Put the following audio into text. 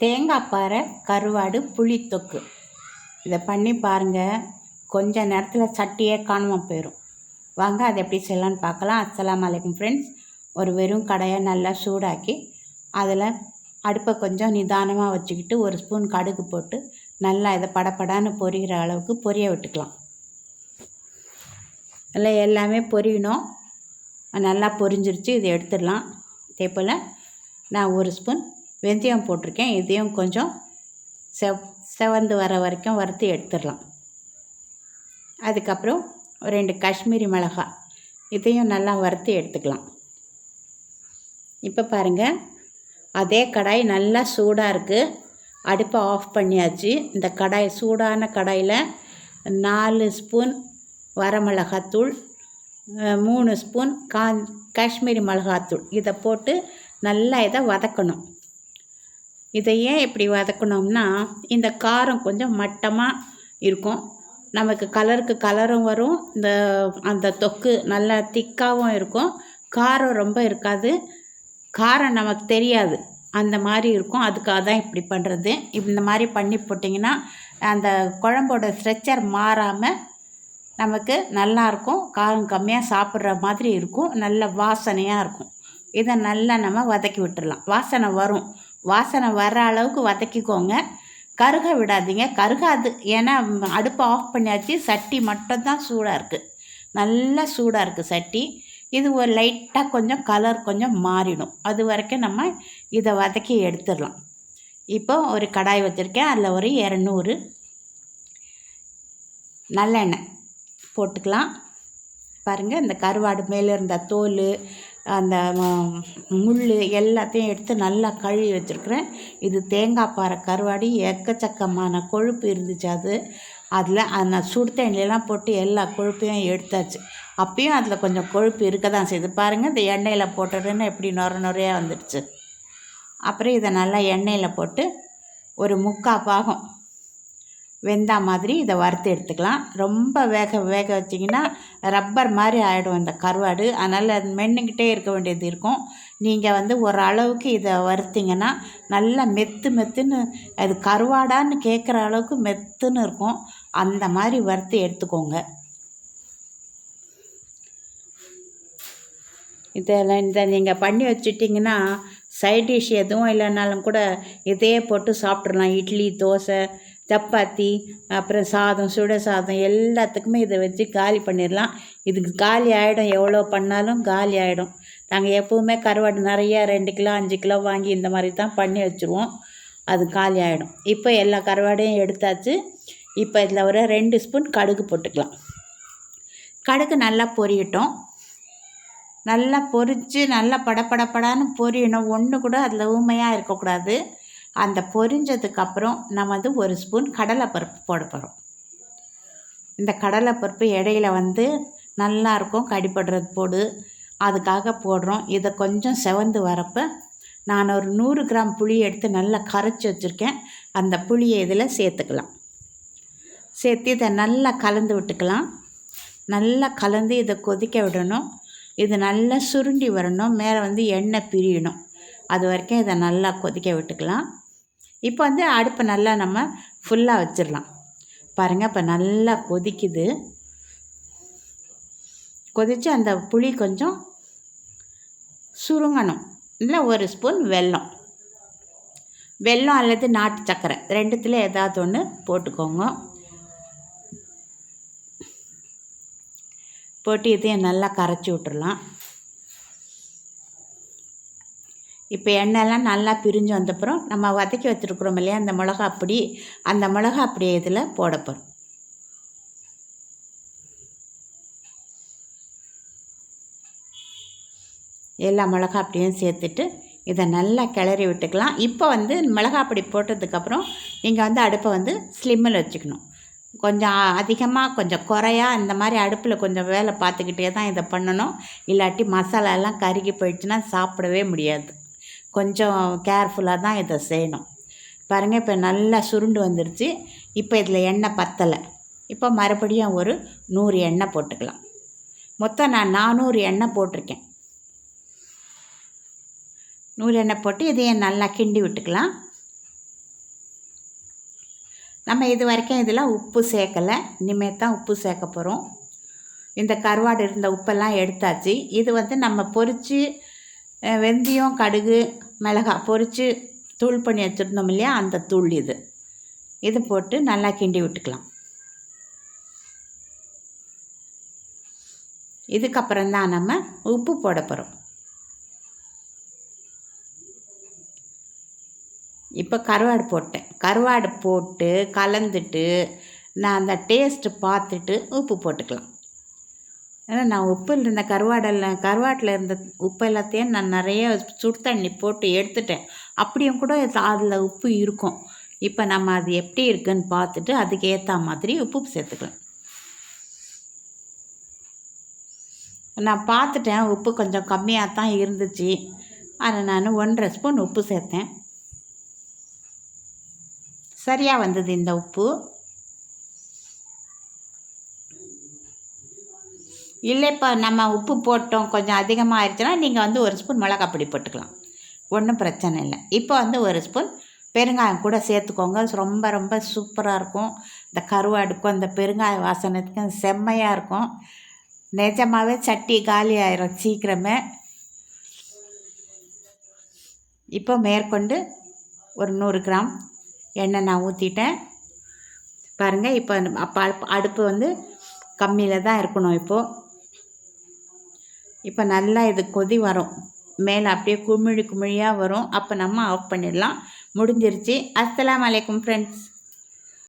தேங்காய் பாறை கருவாடு புளித்தொக்கு. இதை பண்ணி பாருங்கள் கொஞ்ச நேரத்தில் சட்டியே காணாமல் போயிடும் வாங்க அதை எப்படி செய்யலான்னு பார்க்கலாம். அஸ்லாம் வலைக்கம் ஃப்ரெண்ட்ஸ் ஒரு வெறும் கடையை நல்லா சூடாக்கி அதில் அடுப்பை கொஞ்சம் நிதானமாக வச்சுக்கிட்டு ஒரு ஸ்பூன் கடுகு போட்டு நல்லா இதை படபடான்னு பொரிகிற அளவுக்கு பொரிய விட்டுக்கலாம். இல்லை எல்லாமே பொரியணும். நல்லா பொரிஞ்சிருச்சு இதை எடுத்துடலாம். அதே போல் நான் ஒரு ஸ்பூன் வெந்தயம் போட்டிருக்கேன். இதையும் கொஞ்சம் செவ் செவந்து வர வரைக்கும் வறுத்து எடுத்துடலாம். அதுக்கப்புறம் ரெண்டு காஷ்மீரி மிளகாய் இதையும் நல்லா வறுத்து எடுத்துக்கலாம். இப்போ பாருங்கள் அதே கடாய் நல்லா சூடாக இருக்குது அடுப்பை ஆஃப் பண்ணியாச்சு. இந்த கடாய் சூடான கடாயில் நாலு ஸ்பூன் வரமிளகாத்தூள் மூணு ஸ்பூன் கா காஷ்மீரி மிளகாத்தூள். இதை போட்டு நல்லா இதை வதக்கணும். இதை ஏன் இப்படி வதக்கணும்னா இந்த காரம் கொஞ்சம் மட்டமாக இருக்கும். நமக்கு கலருக்கு கலரும் வரும். இந்த அந்த தொக்கு நல்லா திக்காகவும் இருக்கும். காரம் ரொம்ப இருக்காது. காரம் நமக்கு தெரியாது. அந்த மாதிரி இருக்கும். அதுக்காக தான் இப்படி பண்ணுறது இந்த மாதிரி பண்ணி போட்டிங்கன்னா அந்த குழம்போட ஸ்ட்ரெச்சர் மாறாமல் நமக்கு நல்லாயிருக்கும் காரம் கம்மியாக சாப்பிட்ற மாதிரி இருக்கும். நல்ல வாசனையாக இருக்கும். இதை நல்லா நம்ம வதக்கி விட்டுடலாம் வாசனை வரும். வாசனை வர்ற அளவுக்கு வதக்கிக்கோங்க. கருக விடாதீங்க. கருகாது. ஏன்னா அடுப்பை ஆஃப் பண்ணியாச்சு. சட்டி மட்டும்தான் சூடாக இருக்குது நல்லா சூடாக இருக்குது சட்டி. இது ஒரு லைட்டாக கொஞ்சம் கலர் கொஞ்சம் மாறிடும். அது வரைக்கும் நம்ம இதை வதக்கி எடுத்துடலாம். இப்போ ஒரு கடாய் வச்சுருக்கேன். அதில் ஒரு இரநூறு நல்லெண்ணெய் போட்டுக்கலாம். பாருங்கள் இந்த கருவாடு மேலே இருந்த தோல் அந்த முள் எல்லாத்தையும் எடுத்து நல்லா கழுவி வச்சுருக்குறேன். இது தேங்காய் பாறை கருவாடி எக்கச்சக்கமான கொழுப்பு இருந்துச்சு அது. அதில் அந்த சுடு தண்ணியெல்லாம் போட்டு எல்லா கொழுப்பையும் எடுத்தாச்சு. அப்பயும் அதில் கொஞ்சம் கொழுப்பு இருக்க தான் செய்யுது பாருங்கள் இந்த எண்ணெயில் போட்டதுன்னு எப்படி நொர நுறையாக வந்துடுச்சு. அப்புறம் இதை நல்லா எண்ணெயில் போட்டு ஒரு முக்கால் பாகம் வெந்தா மாதிரி இதை வறுத்து எடுத்துக்கலாம். ரொம்ப வேக வேக வச்சிங்கன்னா ரப்பர் மாதிரி ஆகிடும் இந்த கருவாடு. அதனால் அது மென்னுக்கிட்டே இருக்க வேண்டியது இருக்கும். நீங்கள் வந்து ஒரு அளவுக்கு இதை வறுத்திங்கன்னா நல்லா மெத்து மெத்துன்னு அது கருவாடான்னு கேட்குற அளவுக்கு மெத்துன்னு இருக்கும். அந்த மாதிரி வறுத்து எடுத்துக்கோங்க. இதெல்லாம் இந்த நீங்கள் பண்ணி வச்சிட்டிங்கன்னா சைட் டிஷ் எதுவும் இல்லைனாலும் கூட இதையே போட்டு சாப்பிட்றலாம் இட்லி தோசை சப்பாத்தி அப்புறம் சாதம் சுட சாதம் எல்லாத்துக்குமே இதை வச்சு காலி பண்ணிடலாம். இதுக்கு காலி ஆகிடும் எவ்வளோ பண்ணாலும் காலி ஆகிடும் நாங்கள் எப்போவுமே கருவாடு நிறையா ரெண்டு கிலோ அஞ்சு கிலோ வாங்கி இந்த மாதிரி தான் பண்ணி வச்சுருவோம். அது காலி ஆகிடும் இப்போ எல்லா கருவாடையும் எடுத்தாச்சு. இப்போ இதில் ஒரு ரெண்டு ஸ்பூன் கடுகு போட்டுக்கலாம். கடுகு நல்லா பொரியட்டும். நல்லா பொரித்து நல்லா படபடபடான்னு பொரியணும். ஒன்று கூட அதில் ஊமையாக இருக்கக்கூடாது. அந்த பொரிஞ்சதுக்கப்புறம் நம்ம வந்து ஒரு ஸ்பூன் கடலைப்பருப்பு போட போகிறோம் இந்த கடலைப்பருப்பு இடையில வந்து நல்லாயிருக்கும் கடிப்படுறது போடு. அதுக்காக போடுறோம். இதை கொஞ்சம் செவந்து வரப்போ நான் ஒரு நூறு கிராம் புளி எடுத்து நல்லா கரைச்சி வச்சுருக்கேன். அந்த புளியை இதில் சேர்த்துக்கலாம். சேர்த்து இதை நல்லா கலந்து விட்டுக்கலாம். நல்லா கலந்து இதை கொதிக்க விடணும். இது நல்லா சுருண்டி வரணும். மேலே வந்து எண்ணெய் பிரியணும். அது வரைக்கும் இதை நல்லா கொதிக்க விட்டுக்கலாம். இப்போ வந்து அடுப்பை நல்லா நம்ம ஃபுல்லாக வச்சிடலாம். பாருங்கள் இப்போ நல்லா கொதிக்குது. கொதித்து அந்த புளி கொஞ்சம் சுருங்கணும். இல்லை ஒரு ஸ்பூன் வெல்லம். வெல்லம் அல்லது நாட்டு சர்க்கரை ரெண்டுத்தில் ஏதாவது ஒன்று போட்டுக்கோங்க. போட்டு இதையும் நல்லா கரைச்சி விட்டுறலாம் இப்போ எண்ணெயெல்லாம் நல்லா பிரிஞ்சு வந்தப்புறம் நம்ம வதக்கி வச்சுருக்குறோம் இல்லையா அந்த மிளகா அப்படி அந்த மிளகா அப்படியே இதில் போட போகிறோம் எல்லா மிளகா அப்படியும் சேர்த்துட்டு இதை நல்லா கிளறி விட்டுக்கலாம். இப்போ வந்து மிளகா அப்படி போட்டதுக்கப்புறம் நீங்கள் வந்து அடுப்பை வந்து ஸ்லிம்மில் வச்சுக்கணும். கொஞ்சம் அதிகமாக கொஞ்சம் குறையா இந்த மாதிரி அடுப்பில் கொஞ்சம் வேலை பார்த்துக்கிட்டே தான் இதை பண்ணணும். இல்லாட்டி மசாலாலாம் கருகி போயிடுச்சுன்னா சாப்பிடவே முடியாது. கொஞ்சம் கேர்ஃபுல்லாக தான் இதை செய்யணும். பாருங்கள் இப்போ நல்லா சுருண்டு வந்துருச்சு. இப்போ இதில் எண்ணெய் பத்தலை. இப்போ மறுபடியும் ஒரு நூறு எண்ணெய் போட்டுக்கலாம். மொத்தம் நான் நானூறு எண்ணெய் போட்டிருக்கேன். நூறு எண்ணெய் போட்டு இதையும் நல்லா கிண்டி விட்டுக்கலாம். நம்ம இது வரைக்கும் இதில் உப்பு சேர்க்கலை. இனிமேல் தான் உப்பு சேர்க்க போகிறோம் இந்த கருவாடு இருந்த உப்பெல்லாம் எடுத்தாச்சு. இது வந்து நம்ம பொரித்து வெந்தயம் கடுகு மிளகாய் பொறித்து தூள் பண்ணி வச்சுருந்தோம் இல்லையா அந்த தூள் இது. இது போட்டு நல்லா கிண்டி விட்டுக்கலாம். இதுக்கப்புறம் தான் நம்ம உப்பு போட போகிறோம் இப்போ கருவாடு போட்டேன். கருவாடு போட்டு கலந்துட்டு நான் அந்த டேஸ்ட்டு பார்த்துட்டு உப்பு போட்டுக்கலாம். ஏன்னா நான் உப்பில் இருந்த கருவாடெல்லாம் கருவாட்டில் இருந்த உப்பு எல்லாத்தையும் நான் நிறைய சுடு தண்ணி போட்டு எடுத்துட்டேன். அப்படியும் கூட அதில் உப்பு இருக்கும். இப்போ நம்ம அது எப்படி இருக்குன்னு பார்த்துட்டு அதுக்கு ஏற்ற மாதிரி உப்பு சேர்த்துக்கலாம். நான் பார்த்துட்டேன் உப்பு கொஞ்சம் கம்மியாக தான் இருந்துச்சு. அதில் நான் ஒன்றரை ஸ்பூன் உப்பு சேர்த்தேன். சரியாக வந்தது இந்த உப்பு. இல்லைப்பா நம்ம உப்பு போட்டோம் கொஞ்சம் அதிகமாக ஆயிடுச்சுன்னா நீங்கள் வந்து ஒரு ஸ்பூன் மிளகாப்பொடி போட்டுக்கலாம். ஒன்றும் பிரச்சனை இல்லை. இப்போ வந்து ஒரு ஸ்பூன் பெருங்காயம் கூட சேர்த்துக்கோங்க. ரொம்ப ரொம்ப சூப்பராக இருக்கும். இந்த கருவாடுக்கும் அந்த பெருங்காய வாசனத்துக்கும் செம்மையாக இருக்கும். நிஜமாகவே சட்டி காலி ஆயிரும் சீக்கிரமே. இப்போ மேற்கொண்டு ஒரு நூறு கிராம் எண்ணெய் நான் ஊற்றிட்டேன் பாருங்கள் இப்போ அப்போ அடுப்பு வந்து கம்மியில் தான் இருக்கணும் இப்போது இப்போ நல்லா இது கொதி வரும். மேலே அப்படியே குமிழி குமிழியாக வரும். அப்போ நம்ம ஆஃப் பண்ணிடலாம். முடிஞ்சிருச்சு. அஸ்லாம் வலைக்கம் ஃப்ரெண்ட்ஸ்